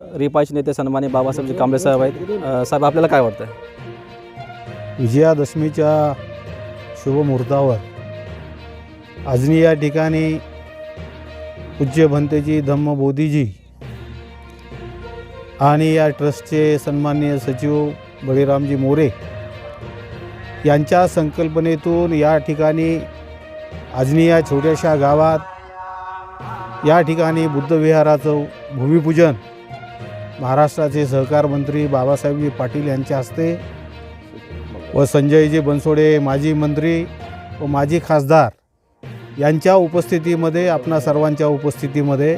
रिपाचे नेते सन्मानी बाबासाहेबजी कांबळे साहेब आहेत. साहेब आपल्याला काय वाटतं विजयादशमीच्या शुभमुहूर्तावर आजनी या ठिकाणी पूज्य भंतेजी धम्म बोधीजी आणि या ट्रस्टचे सन्माननीय सचिव बळीरामजी मोरे यांच्या संकल्पनेतून या ठिकाणी आजनी या छोट्याशा गावात या ठिकाणी बुद्धविहाराचं भूमिपूजन महाराष्ट्राचे सहकार मंत्री बाबासाहेबजी पाटील यांच्या हस्ते व संजयजी बनसोडे माजी मंत्री व माजी खासदार यांच्या उपस्थितीमध्ये आपणा सर्वांच्या उपस्थितीमध्ये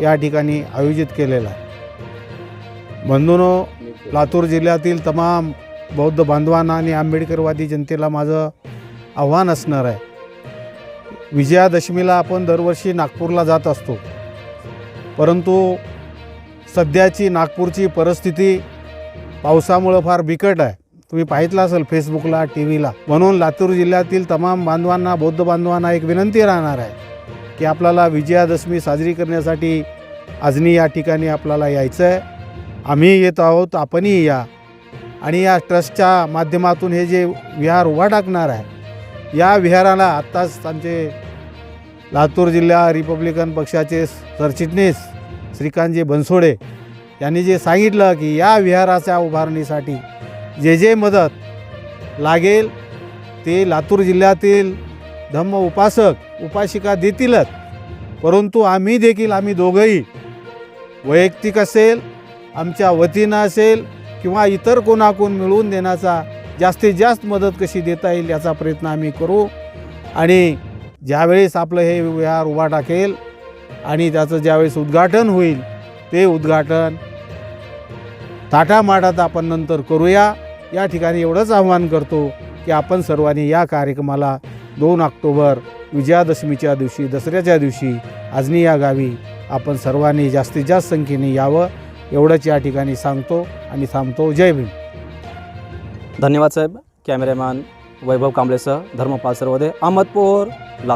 या ठिकाणी आयोजित केलेला आहे. बंधूनो लातूर जिल्ह्यातील तमाम बौद्ध बांधवांना आणि आंबेडकरवादी जनतेला माझं आव्हान असणार आहे. विजयादशमीला आपण दरवर्षी नागपूरला जात असतो. परंतु सध्याची नागपूरची परिस्थिती पावसामुळं फार बिकट आहे. तुम्ही पाहितलं असेल फेसबुकला टी व्हीला म्हणून लातूर जिल्ह्यातील तमाम बांधवांना बौद्ध बांधवांना एक विनंती राहणार आहे की आपल्याला विजयादशमी साजरी करण्यासाठी आजनी या ठिकाणी आपल्याला यायचं आहे. आम्ही येत आहोत आपणही या. आणि या ट्रस्टच्या माध्यमातून हे जे विहार उभा टाकणार आहे या विहाराला आत्ताच आमचे लातूर जिल्हा रिपब्लिकन पक्षाचे सरचिटणीस श्रीकांतजी बनसोडे यांनी जे सांगितलं की या विहाराच्या उभारणीसाठी जे जे मदत लागेल ते लातूर जिल्ह्यातील धम्म उपासक उपासिका देतीलच. परंतु आम्ही देखील आम्ही दोघंही वैयक्तिक असेल आमच्या वतीनं असेल किंवा इतर कोणाकोण मिळवून देण्याचा जास्तीत जास्त मदत कशी देता येईल याचा प्रयत्न आम्ही करू. आणि ज्यावेळेस आपलं हे विहार उभा टाकेल आणि त्याचं ज्यावेळेस उद्घाटन होईल ते उद्घाटन ताटामाटात आपण नंतर करूया. या ठिकाणी एवढंच आव्हान करतो की आपण सर्वांनी या कार्यक्रमाला दोन ऑक्टोबर विजयादशमीच्या दिवशी दसऱ्याच्या दिवशी आजनी या गावी आपण सर्वांनी जास्तीत जास्त संख्येने यावं एवढंच या ठिकाणी सांगतो आणि थांबतो. जय भीम. धन्यवाद साहेब. कॅमेरामॅन वैभव कांबळेसह धर्मपाल सर्वदे अहमदपूर. ला